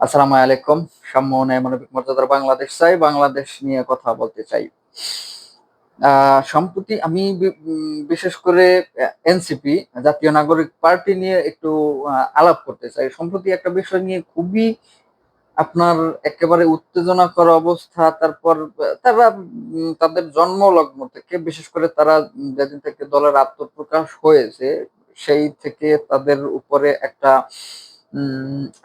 আসসালামু আলাইকুম। সাম্য ন্যায় মানবিক মর্যাদার বাংলাদেশ চাই বাংলাদেশ নিয়ে কথা বলতে চাই। আহ, সম্প্রতি আমি বিশেষ করে এনসিপি জাতীয় নাগরিক পার্টি নিয়ে একটু আহ, আলাপ করতে চাই। সম্প্রতি একটা বিষয় নিয়ে খুবই আপনার একেবারে উত্তেজনাকর অবস্থা তারপর তারা তাদের জন্মলগ্ন থেকে বিশেষ করে তারা যেদিন থেকে দলের আত্মপ্রকাশ হয়েছে সেই থেকে তাদের উপরে একটা উম,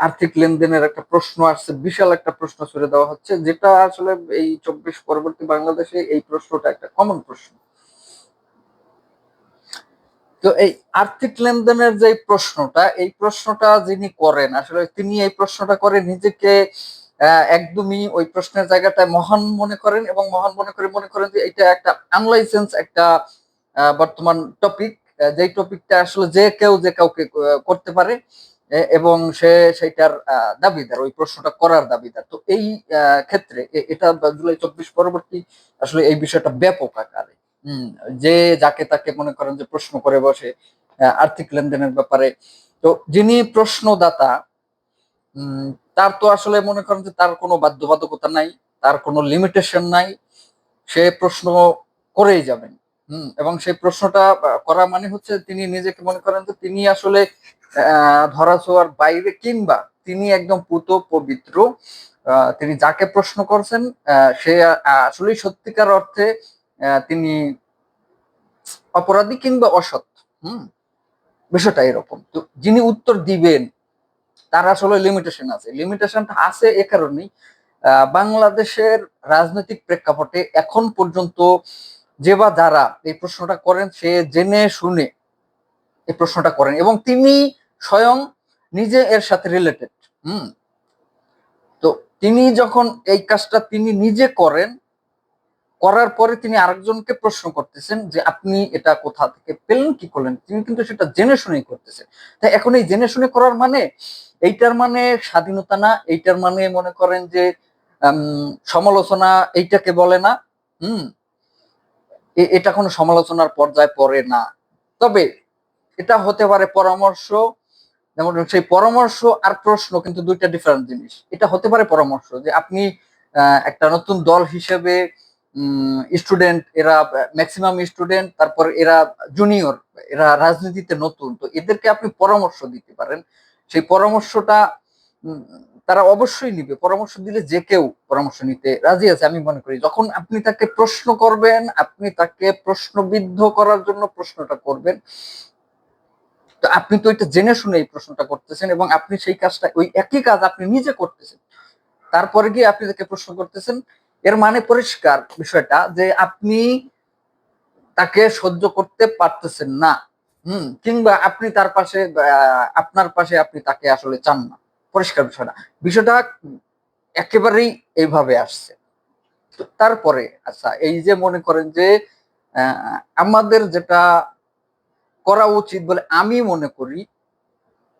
আর্থিক লেনদেনের একটা প্রশ্ন আসছে, বিশাল একটা প্রশ্ন ছুড়ে দেওয়া হচ্ছে, যেটা আসলে এই চব্বিশ পরবর্তী বাংলাদেশে এই প্রশ্নটা একটা কমন প্রশ্ন। তো এই আর্থিক লেনদেনের যে প্রশ্নটা, এই প্রশ্নটা যিনি করেন, আসলে তিনি এই প্রশ্নটা করে নিজেকে একদমই ওই প্রশ্নের জায়গাটায় মহান মনে করেন এবং মহান মনে করে মনে করেন যে এটা একটা আনলাইসেন্স একটা বর্তমান টপিক যেই টপিকটা আসলে যে কেউ যে কাউকে করতে পারে এবং সে সেইটার দাবিদার, ওই প্রশ্নটা করার দাবিদার। তো এই ক্ষেত্রে এটা জুলাই চব্বিশ পরবর্তী আসলে এই বিষয়টা ব্যাপক আকারে। যে যাকে তাকে মনে করেন যে প্রশ্ন করে বসে আর্থিক লেনদেনের ব্যাপারে। তো যিনি প্রশ্নদাতা তার তো আসলে মনে করেন যে তার কোনো বাধ্যবাধকতা নাই, তার কোনো লিমিটেশন নাই, সে প্রশ্ন করেই যাবেন। হম, এবং সেই প্রশ্নটা করা মানে হচ্ছে তিনি নিজেকে মনে করেন যে তিনি আসলে আহ, ধরা ছোঁয়ার বাইরে কিংবা তিনি একদম পুত পবিত্র তিনি যাকে প্রশ্ন করছেন সে আসলে সত্যিকার অর্থে তিনি অপরাধী কিংবা অসৎ হুম? বিষয়টা এরকম। তো যিনি উত্তর দিবেন তার আসলে লিমিটেশন আছে। লিমিটেশনটা আছে এ কারণেই বাংলাদেশের রাজনৈতিক প্রেক্ষাপটে এখন পর্যন্ত যে বা যারা এই প্রশ্নটা করেন সে জেনে শুনে এই প্রশ্নটা করেন এবং তিনি স্বয়ং নিজে এর সাথে রিলেটেড হুম? তো তিনি যখন এই কাজটা তিনি নিজে করেন, করার পরে তিনি আরেকজনকে প্রশ্ন করতেছেন যে, আপনি এটা কোথা থেকে পেলেন, কি করলেন? তিনি কিন্তু সেটা জেনে শুনেই করতেছেন। তাই এখন এই জেনে শুনে করার মানে এইটার মানে স্বাধীনতা না, এইটার মানে মনে করেন যে সমালোচনা এইটাকে বলে না, হুম? এটা কোনো সমালোচনার পর্যায়ে পড়ে না। তবে এটা হতে পারে পরামর্শ যেমন সেই পরামর্শ আর প্রশ্ন কিন্তু দুইটা ডিফারেন্ট জিনিস। এটা হতে পারে পরামর্শ যে আপনি একটা নতুন দল হিসেবে স্টুডেন্ট এরা ম্যাক্সিমাম স্টুডেন্ট তারপর এরা জুনিয়র এরা রাজনীতিতে নতুন, তো এদেরকে আপনি পরামর্শ দিতে পারেন। সেই পরামর্শটা তারা অবশ্যই নিবে। পরামর্শ দিলে যে কেউ পরামর্শ নিতে রাজি আছে, আমি মনে করি। যখন আপনি তাকে প্রশ্ন করবেন, আপনি তাকে প্রশ্নবিদ্ধ করার জন্য প্রশ্নটা করবেন তো আপনি তো এটা জেনে শুনে এই প্রশ্নটা করতেছেন এবং আপনি সেই কাজটা, ওই একই কাজ আপনি নিজে করতেছেন। তারপরে গিয়ে আপনি তাকে প্রশ্ন করতেছেন, এর মানে পরিষ্কার বিষয়টা যে আপনি তাকে সহ্য করতে পারতেছেন না, হুম, কিংবা আপনি তার পাশে আপনার পাশে আপনি তাকে আসলে চান না। পরিষ্কার বিষয়টা। বিষয়টা একেবারেই এইভাবে আসছে। তারপরে আচ্ছা এই যে মনে করেন যে আমাদের যেটা করা উচিত বলে আমি মনে করি।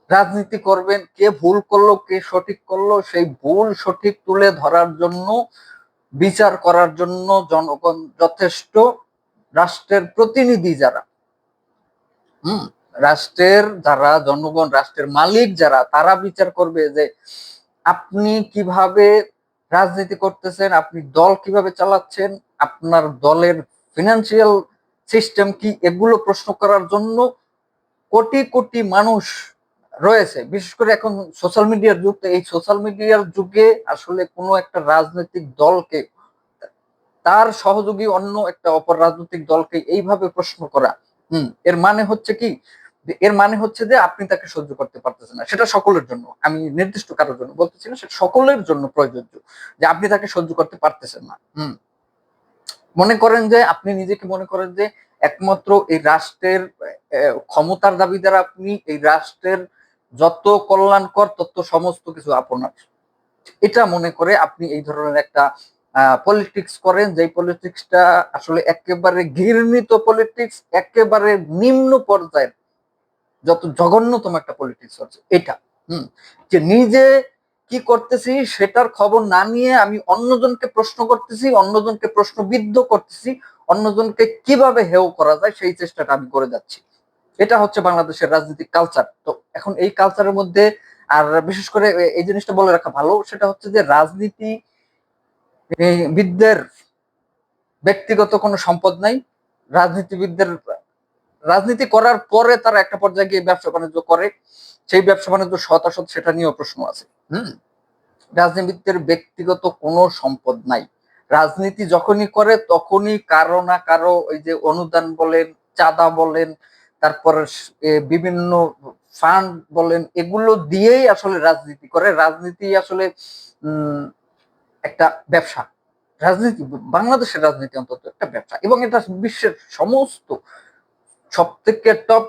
রাজনীতি করবেন, কে ভুল করল, কে সঠিক করল, সেই ভুল সঠিক তুলে ধরার জন্য, বিচার করার জন্য জনগণ যথেষ্ট, রাষ্ট্রের প্রতিনিধি যারা। হুম, রাষ্ট্রের যারা, জনগণ, রাষ্ট্রের মালিক যারা, তারা বিচার করবে যে আপনি কীভাবে রাজনীতি করতেছেন, আপনি দল কীভাবে চালাচ্ছেন, আপনার দলের ফিনান্সিয়াল সিস্টেম কি এগুলো প্রশ্ন করার জন্য কোটি কোটি মানুষ রয়েছে। বিশেষ করে এখন সোশ্যাল মিডিয়ার যুগ এই সোশ্যাল মিডিয়ার যুগে আসলে কোনো একটা রাজনৈতিক দলকে, তার সহযোগী অন্য একটা অপর রাজনৈতিক দলকে এইভাবে প্রশ্ন করা, হুম, এর মানে হচ্ছে কি? এর মানে হচ্ছে যে আপনি তাকে সহ্য করতে পারতেছেন না। সেটা সকলের জন্য, আমি নির্দিষ্ট কারোর জন্য বলতেছি না সকলের জন্য প্রযোজ্য যে আপনি তাকে সহ্য করতে পারতেছেন না, হুম। মনে করেন যে, আপনি নিজেকে মনে করেন যে, একমাত্র এই রাষ্ট্রের ক্ষমতার দ্বারা আপনি এই রাষ্ট্রের যত কল্যাণকর, তত সমস্ত কিছু আপনার। এটা মনে করে আপনি এই ধরনের একটা পলিটিক্স করেন যে পলিটিক্সটা আসলে একেবারে ঘৃণিত পলিটিক্স একেবারে নিম্ন পর্যায়ের, যত জঘন্যতম একটা পলিটিক্স হচ্ছে, এটা। হুম, যে নিজে কি করতেছি সেটার খবর না নিয়ে আমি অন্যজনকে প্রশ্ন করতেছি, অন্যজনকে প্রশ্নবিদ্ধ করতেছি, অন্যজনকে কীভাবে হেও করা যায় সেই চেষ্টাটা আমি করে যাচ্ছি। এটা হচ্ছে বাংলাদেশের রাজনৈতিক কালচার তো এখন এই কালচারের মধ্যে আর বিশেষ করে এই জিনিসটা বলে রাখা ভালো, সেটা হচ্ছে যে রাজনীতি এই বিদদের ব্যক্তিগত কোনো সম্পদ নাই। রাজনীতিবিদদের, রাজনীতি করার পরে তারা একটা পর্যায়ে গিয়ে ব্যবসা বাণিজ্য করে। সেই ব্যবসা বাণিজ্য সৎ সেটা নিয়েও প্রশ্ন আছে। হুম? রাজনীতিবিদদের ব্যক্তিগত কোনো সম্পদ নাই। রাজনীতি যখনই করে তখনই কারও না কারও ওই যে অনুদান বলেন, চাঁদা বলেন, তারপর বিভিন্ন ফান্ড বলেন, এগুলো দিয়েই আসলে রাজনীতি করে। রাজনীতি আসলে একটা ব্যবসা। রাজনীতি, বাংলাদেশের রাজনীতি অন্তত একটা ব্যবসা। এবং এটা বিশ্বের সমস্ত সব থেকে টপ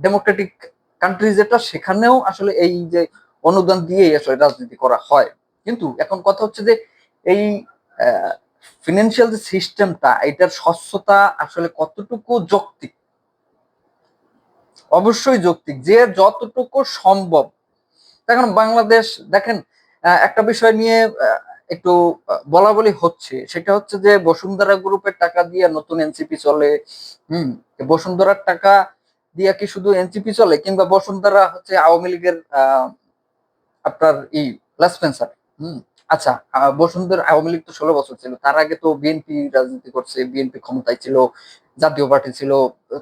ডেমোক্রেটিক কান্ট্রি যেটা, সেখানেও আসলে এই যে অনুদান দিয়েই আসলে রাজনীতি করা হয়। কিন্তু এখন কথা হচ্ছে যে এই ফিনান্সিয়াল যে সিস্টেমটা এটার স্বচ্ছতা আসলে কতটুকু যৌক্তিক? অবশ্যই যৌক্তিক। যে যতটুকু সম্ভব। এখন বাংলাদেশ, দেখেন একটা বিষয় নিয়ে একটু বলা বলি হচ্ছে, সেটা হচ্ছে যে বসুন্ধরা গ্রুপের টাকা দিয়ে নতুন এনসিপি চলে। হম, বসুন্ধরার টাকা দিয়া কি শুধু এনসিপি চলে কিংবা বসুন্ধরা হচ্ছে আওয়ামী লীগের আপনার ই, লাসপেন্সার? হুম আচ্ছা বসুন্ধরা আওয়ামী লীগ তো ষোলো বছর ছিল। তার আগে তো বিএনপি রাজনীতি করছে, বিএনপি ক্ষমতায় ছিল, জাতীয় পার্টি ছিল।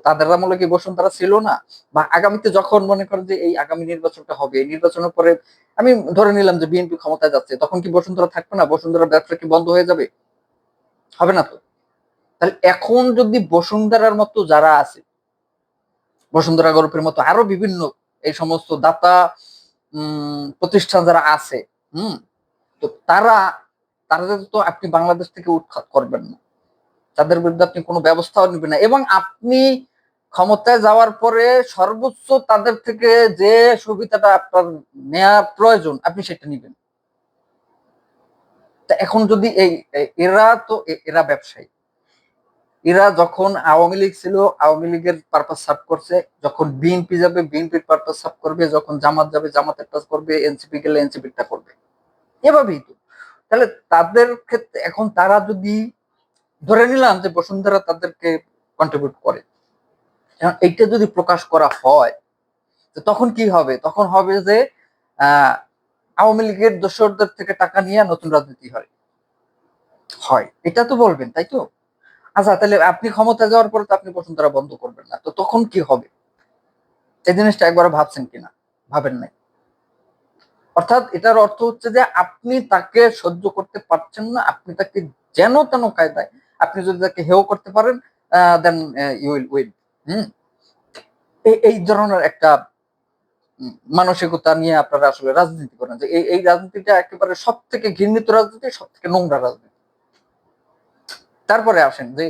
তাদের আমলে কি বসুন্ধরা ছিল না? বা আগামীতে যখন মনে করেন যে এই আগামী নির্বাচনটা হবে, এই নির্বাচনের পরে আমি ধরে নিলাম যে বিএনপি ক্ষমতায় যাচ্ছে, তখন কি বসুন্ধরা থাকবে না? বসুন্ধরা ব্যবসা কি বন্ধ হয়ে যাবে? হবে না তো? তাহলে এখন যদি বসুন্ধরার মতো যারা আছে বসুন্ধরা গ্রুপের মতো আরও বিভিন্ন এই সমস্ত দাতা প্রতিষ্ঠান যারা আছে, হুম, তো তারা, তাদের তো আপনি বাংলাদেশ থেকে উৎখাত করবেন না। তাদের বিরুদ্ধে আপনি কোনো ব্যবস্থাও নেবেন না। এবং আপনি ক্ষমতায় যাওয়ার পরে সর্বোচ্চ তাদের থেকে যে সুবিধাটা আপনার নেওয়া প্রয়োজন, আপনি সেটা নেবেন। তা এখন যদি এই এরা তো এরা ব্যবসায়ী। এরা যখন আওয়ামী লীগ ছিল, আওয়ামী লীগের পারপাস সার্ভ করছে। যখন বিএনপি যাবে বিএনপির পারপাস সার্ভ করবে। যখন জামাত যাবে জামাতের কাজ করবে এনসিপি গেলে এনসিপিটা করবে। এভাবেই তো। তাহলে তাদের ক্ষেত্রে, এখন তারা যদি ধরে নিলাম যে বসুন্ধরা তাদেরকে কন্ট্রিবিউট করে এইটা যদি প্রকাশ করা হয় তখন কি হবে? তখন হবে যে আওয়ামী লীগের দোসরদের থেকে টাকা নিয়ে নতুন রাজনীতি হয়। হয়। এটা তো বলবেন, তাই তো? আচ্ছা তাহলে আপনি ক্ষমতা যাওয়ার পরে তো আপনি বসুন্ধরা বন্ধ করবেন না। তো তখন কি হবে? এই জিনিসটা একবার ভাবছেন কিনা? ভাবেন নাই? অর্থাৎ এটার অর্থ হচ্ছে যে আপনি তাকে সহ্য করতে পারছেন না, আপনি তাকে যেন তেন কায়দায়, আপনি যদি তাকে হেও করতে পারেন দেন ইউ উইল উইন এই- ধরনের একটা মানসিকতা নিয়ে আপনারা আসলে রাজনীতি করেন যে এই রাজনীতিটা একেবারে সব থেকে ঘৃণিত রাজনীতি সব থেকে নোংরা রাজনীতি। তারপরে আসেন যে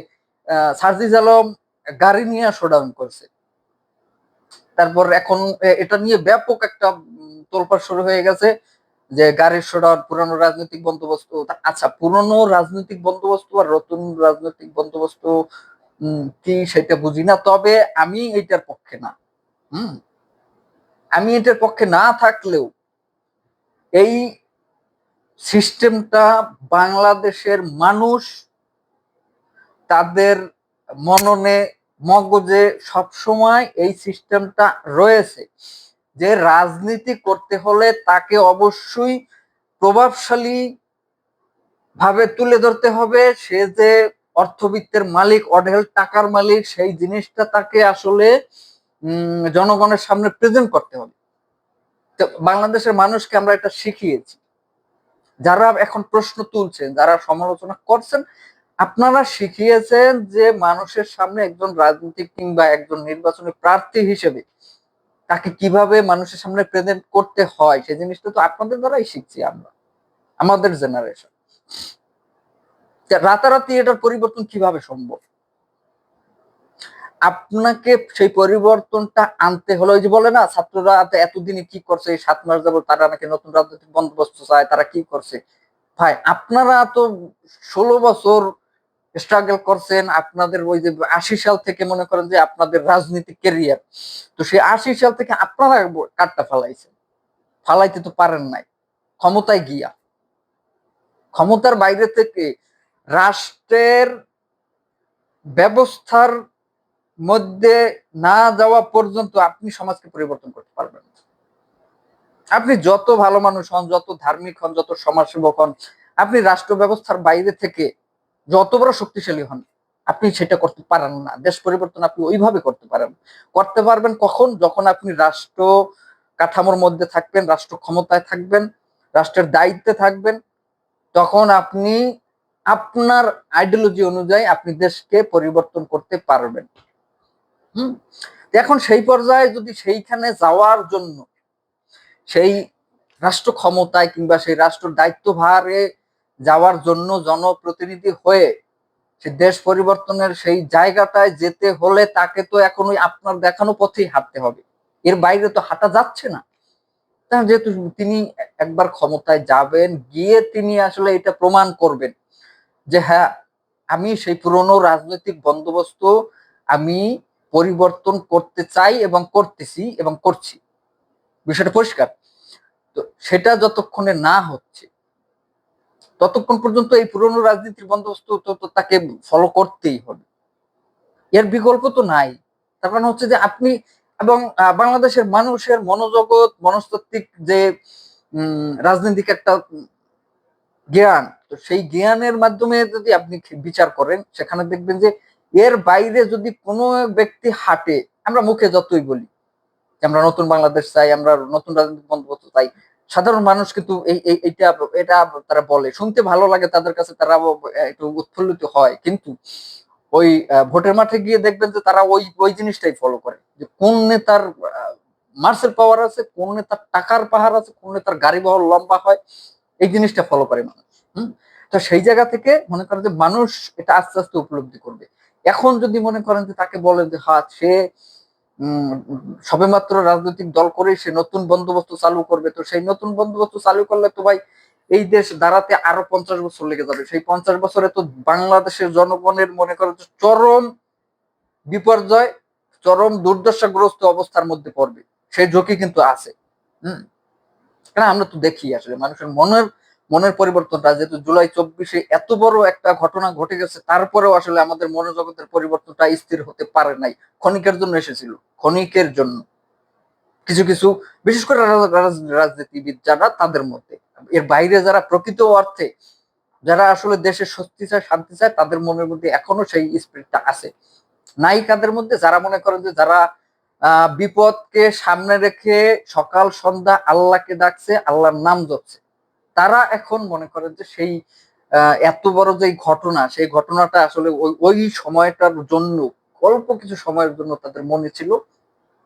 আহ, সার্জিস আলম গাড়ি নিয়ে শোডাউন করছে। তারপর এখন এটা নিয়ে ব্যাপক একটা তোলপাড় শুরু হয়ে গেছে যে গাড়ির শোডাউন পুরনো রাজনৈতিক বন্দোবস্ত আচ্ছা পুরনো রাজনৈতিক বন্দোবস্ত আর নতুন রাজনৈতিক বন্দোবস্ত কি সেটা বুঝি না তবে আমি এটার পক্ষে না। হুম? আমি এটার পক্ষে না থাকলেও এই সিস্টেমটা বাংলাদেশের মানুষ তাদের মননে মগজে সবসময় এই সিস্টেমটা রয়েছে যে রাজনীতি করতে হলে তাকে অবশ্যই প্রভাবশালী ভাবে তুলে ধরতে হবে। সে যে অর্থবিত্তের মালিক, অঢেল টাকার মালিক, সেই জিনিসটা তাকে আসলে জনগণের সামনে প্রেজেন্ট করতে হবে। তো বাংলাদেশের মানুষকে আমরা এটা শিখিয়েছি। যারা এখন প্রশ্ন তুলছেন, যারা সমালোচনা করছেন আপনারা শিখিয়েছেন যে মানুষের সামনে একজন রাজনীতিক কিংবা একজন নির্বাচনী প্রার্থী হিসেবে তাকে কীভাবে মানুষের সামনে প্রেজেন্ট করতে হয় সেই জিনিসটা তো আপনাদের দ্বারাই শিখছি আমরা, আমাদের জেনারেশন রাতারাতি এটার পরিবর্তন কীভাবে সম্ভব? আপনাকে সেই পরিবর্তনটা আনতে হলো, ওই যে বলে না, ছাত্ররা এত- এতদিনে কি করছে, এই সাত মাস যাবত তারা নাকি নতুন রাজনৈতিক বন্দোবস্ত চায়, তারা কি করছে? ভাই, আপনারা তো ষোলো বছর স্ট্রাগল করছেন, আপনাদের ওই যে আশি সাল থেকে মনে করেন যে আপনাদের রাজনীতিক ক্যারিয়ার তো সেই আশি সাল থেকে আপনারা কাঠটা ফালাইছেন। ফালাইতে তো পারেন নাই। ক্ষমতায় গিয়া। ক্ষমতার বাইরে থেকে রাষ্ট্রের ব্যবস্থার মধ্যে না যাওয়া পর্যন্ত আপনি সমাজকে পরিবর্তন করতে পারবেন আপনি যত ভালো মানুষ হন, যত ধার্মিক হন, যত সমাজসেবক হন, আপনি রাষ্ট্র ব্যবস্থার বাইরে থেকে যত বড় শক্তিশালী হন, আপনি সেটা করতে পারেন না। দেশ পরিবর্তন আপনি ওইভাবে করতে পারেন। করতে পারবেন কখন? যখন আপনি রাষ্ট্র কাঠামোর মধ্যে থাকবেন, রাষ্ট্র ক্ষমতায় থাকবেন, রাষ্ট্রের দায়িত্বে থাকবেন, তখন আপনি আপনার আইডিওলজি অনুযায়ী আপনি দেশকে পরিবর্তন করতে পারবেন। হুম? এখন সেই পর্যায়ে যদি সেইখানে যাওয়ার জন্য সেই রাষ্ট্র ক্ষমতায় কিংবা সেই রাষ্ট্র দায়িত্বভারে যাওয়ার জন্য জনপ্রতিনিধি হয়ে সে দেশ পরিবর্তনের সেই জায়গাটায় যেতে হলে তাকে তো এখন ওই আপনার দেখানো পথেই হাঁটতে হবে। এর বাইরে তো হাঁটা যাচ্ছে না। যেহেতু তিনি একবার ক্ষমতায় যাবেন, গিয়ে তিনি আসলে এটা প্রমাণ করবেন যে হ্যাঁ আমি সেই পুরনো রাজনৈতিক বন্দোবস্ত আমি পরিবর্তন করতে চাই এবং করতেছি এবং করছি। বিষয়টা পরিষ্কার। তো সেটা যতক্ষণে না হচ্ছে ততক্ষণ পর্যন্ত এই পুরনো রাজনীতির বন্দোবস্ত তো তাকে ফলো করতেই হবে। এর বিকল্প তো নাই। তার কারণ হচ্ছে যে আপনি এবং বাংলাদেশের মানুষের মনোজগৎ, মনস্তাত্ত্বিক যে রাজনৈতিক একটা জ্ঞান, তো সেই জ্ঞানের মাধ্যমে যদি আপনি বিচার করেন, সেখানে দেখবেন যে এর বাইরে যদি কোনো ব্যক্তি হাঁটে, আমরা মুখে যতই বলি আমরা নতুন বাংলাদেশ চাই, আমরা নতুন রাজনৈতিক বন্দোবস্ত চাই সাধারণ মানুষ কিন্তু এই এটা তারা বলে। শুনতে ভালো লাগে তাদের কাছে, তারা একটু উৎফুল্লিত হয়। কিন্তু ওই ভোটের মাঠে গিয়ে দেখবেন যে তারা ওই ওই জিনিসটাই ফলো করে। যে কোন নেতার মার্সেল পাওয়ার আছে, কোন নেতার টাকার পাহাড় আছে, কোন নেতার গাড়ি বহর লম্বা হয়, এই জিনিসটা ফলো করে মানুষ। হুম? তো সেই জায়গা থেকে মনে করেন যে মানুষ এটা আস্তে আস্তে উপলব্ধি করবে। এখন যদি মনে করেন যে তাকে বলেন যে হ্যাঁ সে সবেমাত্র রাজনৈতিক দল করে সে নতুন বন্দোবস্ত চালু করবে। তো সেই নতুন বন্দোবস্ত চালু করলে তো ভাই এই দেশ দাঁড়াতে আরও পঞ্চাশ বছর লেগে যাবে। সেই পঞ্চাশ বছরে তো বাংলাদেশের জনগণের মনে করে চরম বিপর্যয়, চরম দুর্দশাগ্রস্ত অবস্থার মধ্যে পড়বে। সেই ঝুঁকি কিন্তু আছে। হম? আমরা তো দেখি আসলে মানুষের মনের মনের পরিবর্তনটা, যেহেতু জুলাই চব্বিশে এত বড় একটা ঘটনা ঘটে গেছে, তারপরেও আসলে আমাদের মনোজগতের পরিবর্তনটা স্থির হতে পারে নাই। ক্ষণিকের জন্য এসেছিল, ক্ষণিকের জন্য। কিছু কিছু, বিশেষ করে রাজ- রাজ- রাজনীতিবিদ যারা, তাদের মধ্যে। এর বাইরে যারা প্রকৃত অর্থে, যারা আসলে দেশে স্বস্তি চায়, শান্তি চায়, তাদের মনের মধ্যে এখনও সেই স্পিরিটটা আছে। নাই কাদের মধ্যে যারা মনে করেন যে যারা বিপদকে সামনে রেখে সকাল, সন্ধ্যা আল্লাহকে ডাকছে, আল্লাহর নাম জপছে তারা এখন মনে করেন যে সেই এত বড় যে ঘটনা, সেই ঘটনাটা আসলে ওই সময়টার জন্য, অল্প কিছু সময়ের জন্য তাদের মনে ছিল।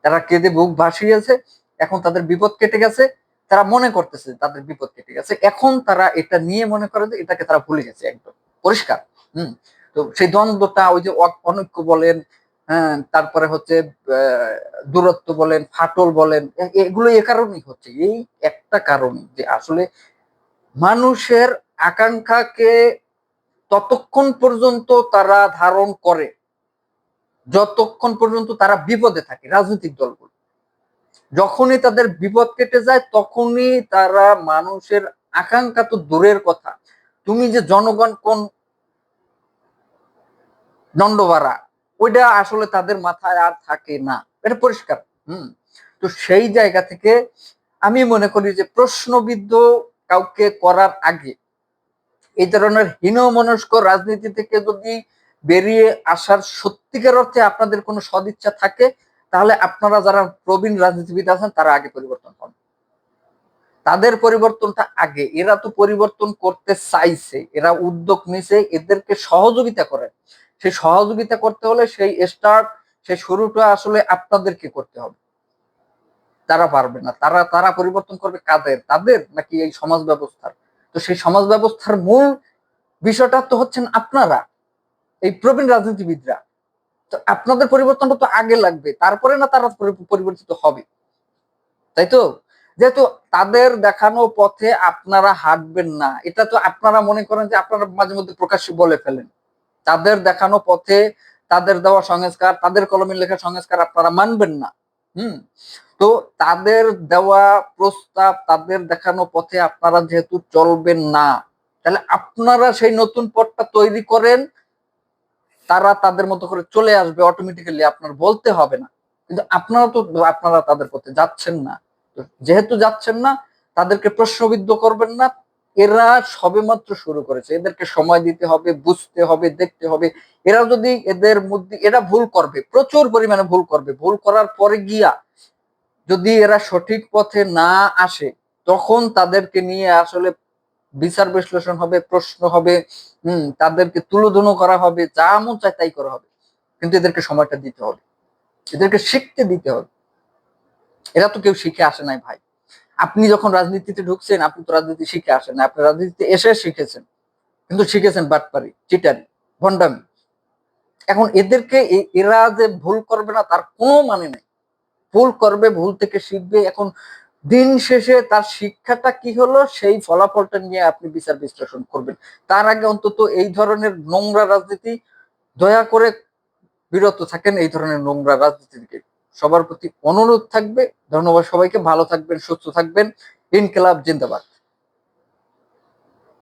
তারা কেঁদে বুক ভাসিয়েছে, এখন তাদের বিপদ কেটে গেছে, তারা মনে করতেছে তাদের বিপদ কেটে গেছে। এখন তারা এটা নিয়ে মনে করে যে এটাকে তারা ভুলে গেছে একদম, পরিষ্কার, হম। তো সেই দ্বন্দ্বটা, ওই যে অনৈক্য বলেন হ্যাঁ তারপরে হচ্ছে দূরত্ব বলেন, ফাটল বলেন এগুলো এ কারণেই হচ্ছে। এই একটা কারণ যে আসলে মানুষের আকাঙ্ক্ষাকে ততক্ষণ পর্যন্ত তারা ধারণ করে। যতক্ষণ পর্যন্ত তারা বিপদে থাকে, রাজনৈতিক দলগুলো। যখনই তাদের বিপদ কেটে যায়, তখনই তারা মানুষের আকাঙ্ক্ষা তো দূরের কথা। তুমি যে জনগণ কোন দণ্ডবাড়া ওইটা আসলে তাদের মাথায় আর থাকে না। এটা পরিষ্কার, হুম? তো সেই জায়গা থেকে আমি মনে করি যে প্রশ্নবিদ্ধ কাউকে করার আগে। এই ধরনের হীনমনস্ক রাজনীতি থেকে যদি বেরিয়ে আসার সত্যিকার অর্থে আপনাদের কোনো সদিচ্ছা থাকে, তাহলে আপনারা যারা প্রবীণ রাজনীতিবিদ আছেন, তারা আগে পরিবর্তন হন। তাদের পরিবর্তনটা আগে। এরা তো পরিবর্তন করতে চাইছে। এরা উদ্যোগ নিছে, এদেরকে সহযোগিতা করে। সেই সহযোগিতা করতে হলে সেই স্টার্ট সেই শুরুটা আসলে আপনাদেরকে করতে হবে। তারা পারবে না। তারা তারা পরিবর্তন করবে কাদের? তাদের নাকি এই সমাজ ব্যবস্থার? তো সেই সমাজ ব্যবস্থার মূল বিষয়টা তো হচ্ছেন আপনারা, এই প্রবীণ রাজনীতিবিদরা। তো আপনাদের পরিবর্তনটা তো আগে লাগবে, তারপরে না তারা পরিবর্তিত হবে? তাই তো? যেহেতু তাদের দেখানো পথে আপনারা হাঁটবেন না, এটা তো আপনারা মনে করেন যে আপনারা মাঝে মধ্যে প্রকাশ্যে বলে ফেলেন। তাদের দেখানো পথে তাদের দেওয়া সংস্কার, তাদের কলমের লেখা সংস্কার আপনারা মানবেন না। হুম? তো তাদের দেওয়া প্রস্তাব, তাদের দেখানো পথে আপনারা যেহেতু চলবেন না, তাহলে আপনারা সেই নতুন পথটা তৈরি করেন, তারা তাদের মতো করে চলে আসবে অটোমেটিক্যালি আপনার বলতে হবে না। কিন্তু আপনারা তো, আপনারা তাদের পথে যাচ্ছেন না। যেহেতু যাচ্ছেন না, তাদেরকে প্রশ্নবিদ্ধ করবেন না, এরা সবেমাত্র শুরু করেছে। এদেরকে সময় দিতে হবে, বুঝতে হবে, দেখতে হবে। এরা যদি এদের মধ্যে, এরা ভুল করবে, প্রচুর পরিমাণে ভুল করবে। ভুল করার পরে গিয়া যদি এরা সঠিক পথে না আসে, তখন তাদেরকে নিয়ে আসলে বিচার বিশ্লেষণ হবে, প্রশ্ন হবে, হম, তাদেরকে তুলোধুনো করা হবে, যা মন চায় তাই করা হবে। কিন্তু এদেরকে সময়টা দিতে হবে। এদেরকে শিখতে দিতে হবে। এরা তো কেউ শিখে আসে নাই ভাই। আপনি যখন রাজনীতিতে ঢুকছেন, আপনি তো রাজনীতি শিখে আসেন না আপনি রাজনীতিতে এসে শিখেছেন। কিন্তু শিখেছেন বাটপারি, চিটারি, ভণ্ডামি। এখন এদেরকে এরা যে ভুল করবে না, তার কোনো মানে নেই। ভুল করবে, ভুল থেকে শিখবে। এখন দিন শেষে তার শিক্ষাটা কি হলো? সেই ফলাফলটা নিয়ে আপনি বিচার বিশ্লেষণ করবেন। তার আগে অন্তত এই ধরনের নোংরা রাজনীতি, দয়া করে বিরত থাকেন এই ধরনের নোংরা রাজনীতি থেকে সবার প্রতি অনুরোধ থাকবে। ধন্যবাদ সবাইকে। ভালো থাকবেন, সুস্থ থাকবেন। ইনকেলাব, জিন্দাবাদ।